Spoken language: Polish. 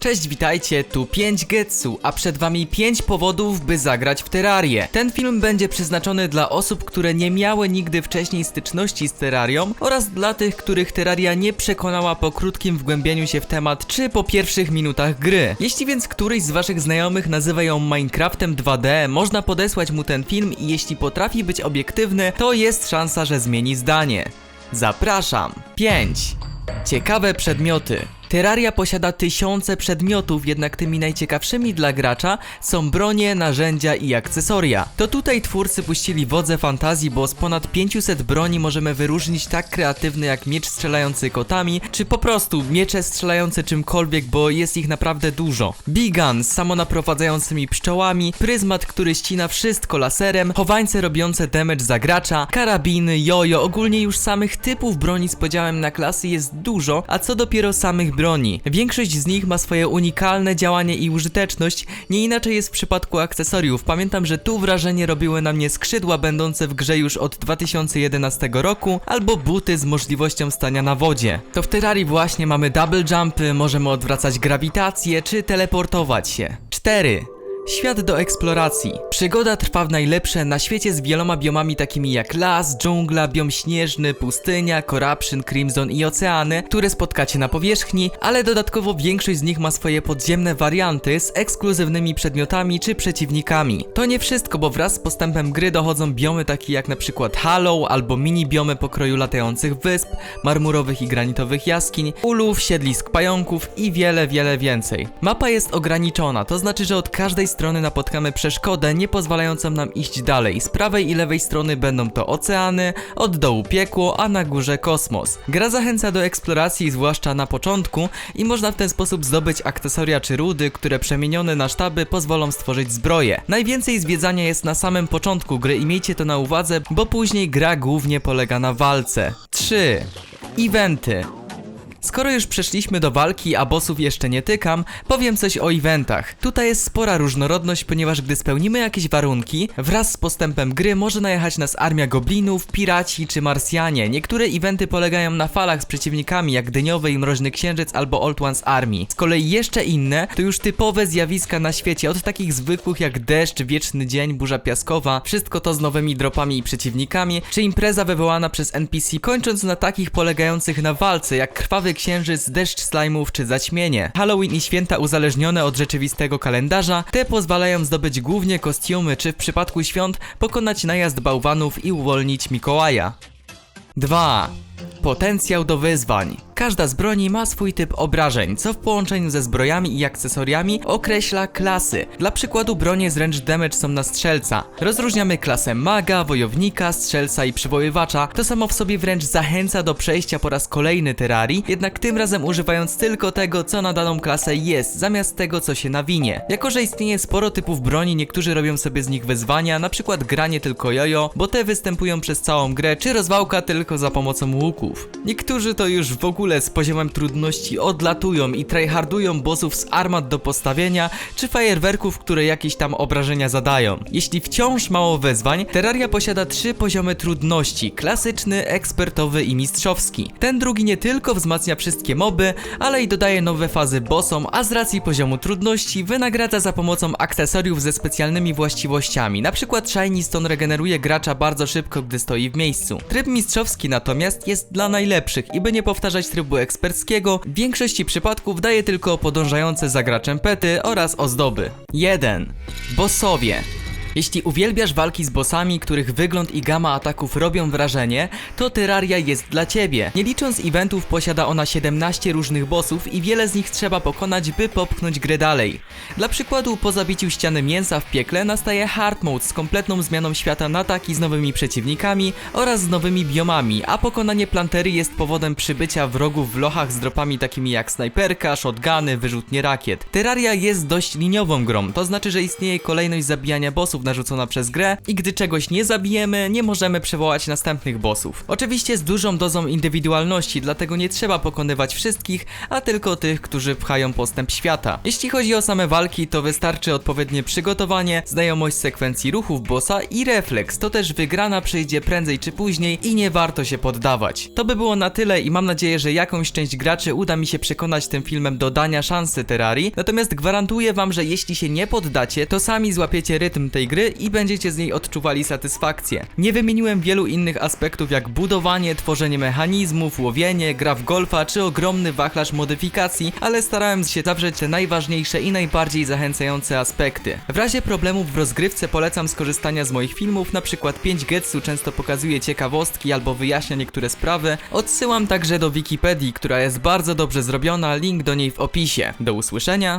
Cześć, witajcie, tu 5 Getsu, a przed wami 5 powodów, by zagrać w Terrarię. Ten film będzie przeznaczony dla osób, które nie miały nigdy wcześniej styczności z Terrarią oraz dla tych, których Terraria nie przekonała po krótkim wgłębieniu się w temat czy po pierwszych minutach gry. Jeśli więc któryś z waszych znajomych nazywa ją Minecraftem 2D, można podesłać mu ten film i jeśli potrafi być obiektywny, to jest szansa, że zmieni zdanie. Zapraszam. 5. Ciekawe przedmioty. Terraria posiada tysiące przedmiotów, jednak tymi najciekawszymi dla gracza są bronie, narzędzia i akcesoria. To tutaj twórcy puścili wodze fantazji, bo z ponad 500 broni możemy wyróżnić tak kreatywny jak miecz strzelający kotami, czy po prostu miecze strzelające czymkolwiek, bo jest ich naprawdę dużo. Bigan z samonaprowadzającymi pszczołami, pryzmat, który ścina wszystko laserem, chowańce robiące damage za gracza, karabiny, jojo, ogólnie już samych typów broni z podziałem na klasy jest dużo, a co dopiero samych broni. Większość z nich ma swoje unikalne działanie i użyteczność, nie inaczej jest w przypadku akcesoriów. Pamiętam, że tu wrażenie robiły na mnie skrzydła będące w grze już od 2011 roku, albo buty z możliwością stania na wodzie. To w Terrarii właśnie mamy double jumpy, możemy odwracać grawitację czy teleportować się. 4. Świat do eksploracji. Przygoda trwa w najlepsze na świecie z wieloma biomami takimi jak las, dżungla, biom śnieżny, pustynia, Corruption, Crimson i oceany, które spotkacie na powierzchni, ale dodatkowo większość z nich ma swoje podziemne warianty z ekskluzywnymi przedmiotami czy przeciwnikami. To nie wszystko, bo wraz z postępem gry dochodzą biomy takie jak na przykład Hollow albo mini biomy pokroju latających wysp, marmurowych i granitowych jaskiń, ulów, siedlisk pająków i wiele, wiele więcej. Mapa jest ograniczona, to znaczy, że od każdej strony napotkamy przeszkodę nie pozwalającą nam iść dalej. Z prawej i lewej strony będą to oceany, od dołu piekło, a na górze kosmos. Gra zachęca do eksploracji, zwłaszcza na początku i można w ten sposób zdobyć akcesoria czy rudy, które przemienione na sztaby pozwolą stworzyć zbroję. Najwięcej zwiedzania jest na samym początku gry i miejcie to na uwadze, bo później gra głównie polega na walce. 3. Eventy. Skoro już przeszliśmy do walki, a bossów jeszcze nie tykam, powiem coś o eventach. Tutaj jest spora różnorodność, ponieważ gdy spełnimy jakieś warunki, wraz z postępem gry może najechać nas armia goblinów, piraci czy marsjanie. Niektóre eventy polegają na falach z przeciwnikami, jak dyniowy i mroźny księżyc albo Old One's Army. Z kolei jeszcze inne to już typowe zjawiska na świecie, od takich zwykłych jak deszcz, wieczny dzień, burza piaskowa, wszystko to z nowymi dropami i przeciwnikami, czy impreza wywołana przez NPC, kończąc na takich polegających na walce, jak krwawy księżyc, deszcz slajmów czy zaćmienie. Halloween i święta uzależnione od rzeczywistego kalendarza, te pozwalają zdobyć głównie kostiumy, czy w przypadku świąt pokonać najazd bałwanów i uwolnić Mikołaja. 2. Potencjał do wyzwań. Każda z broni ma swój typ obrażeń, co w połączeniu ze zbrojami i akcesoriami określa klasy. Dla przykładu bronie z range damage są na strzelca. Rozróżniamy klasę maga, wojownika, strzelca i przywoływacza. To samo w sobie wręcz zachęca do przejścia po raz kolejny Terrarii, jednak tym razem używając tylko tego, co na daną klasę jest, zamiast tego, co się nawinie. Jako, że istnieje sporo typów broni, niektórzy robią sobie z nich wyzwania, na przykład granie tylko jojo, bo te występują przez całą grę, czy rozwałka tylko za pomocą łuków. Niektórzy to już w ogóle z poziomem trudności odlatują i tryhardują bossów z armat do postawienia, czy fajerwerków, które jakieś tam obrażenia zadają. Jeśli wciąż mało wyzwań, Terraria posiada trzy poziomy trudności, klasyczny, ekspertowy i mistrzowski. Ten drugi nie tylko wzmacnia wszystkie moby, ale i dodaje nowe fazy bossom, a z racji poziomu trudności wynagradza za pomocą akcesoriów ze specjalnymi właściwościami. Przykład Shiny Stone regeneruje gracza bardzo szybko, gdy stoi w miejscu. Tryb mistrzowski natomiast jest dla najlepszych i by nie powtarzać trybu eksperckiego, w większości przypadków daje tylko podążające za graczem pety oraz ozdoby. 1. Bossowie. Jeśli uwielbiasz walki z bossami, których wygląd i gama ataków robią wrażenie, to Terraria jest dla ciebie. Nie licząc eventów, posiada ona 17 różnych bossów i wiele z nich trzeba pokonać, by popchnąć grę dalej. Dla przykładu, po zabiciu ściany mięsa w piekle nastaje hard mode z kompletną zmianą świata na taki z nowymi przeciwnikami oraz z nowymi biomami, a pokonanie plantery jest powodem przybycia wrogów w lochach z dropami takimi jak snajperka, shotguny, wyrzutnie rakiet. Terraria jest dość liniową grą, to znaczy, że istnieje kolejność zabijania bossów narzucona przez grę i gdy czegoś nie zabijemy, nie możemy przywołać następnych bossów. Oczywiście z dużą dozą indywidualności, dlatego nie trzeba pokonywać wszystkich, a tylko tych, którzy pchają postęp świata. Jeśli chodzi o same walki, to wystarczy odpowiednie przygotowanie, znajomość sekwencji ruchów bossa i refleks. To też wygrana przyjdzie prędzej czy później i nie warto się poddawać. To by było na tyle i mam nadzieję, że jakąś część graczy uda mi się przekonać tym filmem do dania szansy Terrarii. Natomiast gwarantuję wam, że jeśli się nie poddacie, to sami złapiecie rytm tej gry i będziecie z niej odczuwali satysfakcję. Nie wymieniłem wielu innych aspektów jak budowanie, tworzenie mechanizmów, łowienie, gra w golfa czy ogromny wachlarz modyfikacji, ale starałem się zawrzeć te najważniejsze i najbardziej zachęcające aspekty. W razie problemów w rozgrywce polecam skorzystania z moich filmów, przykład 5 Getsu często pokazuje ciekawostki albo wyjaśnia niektóre sprawy. Odsyłam także do Wikipedii, która jest bardzo dobrze zrobiona, link do niej w opisie. Do usłyszenia.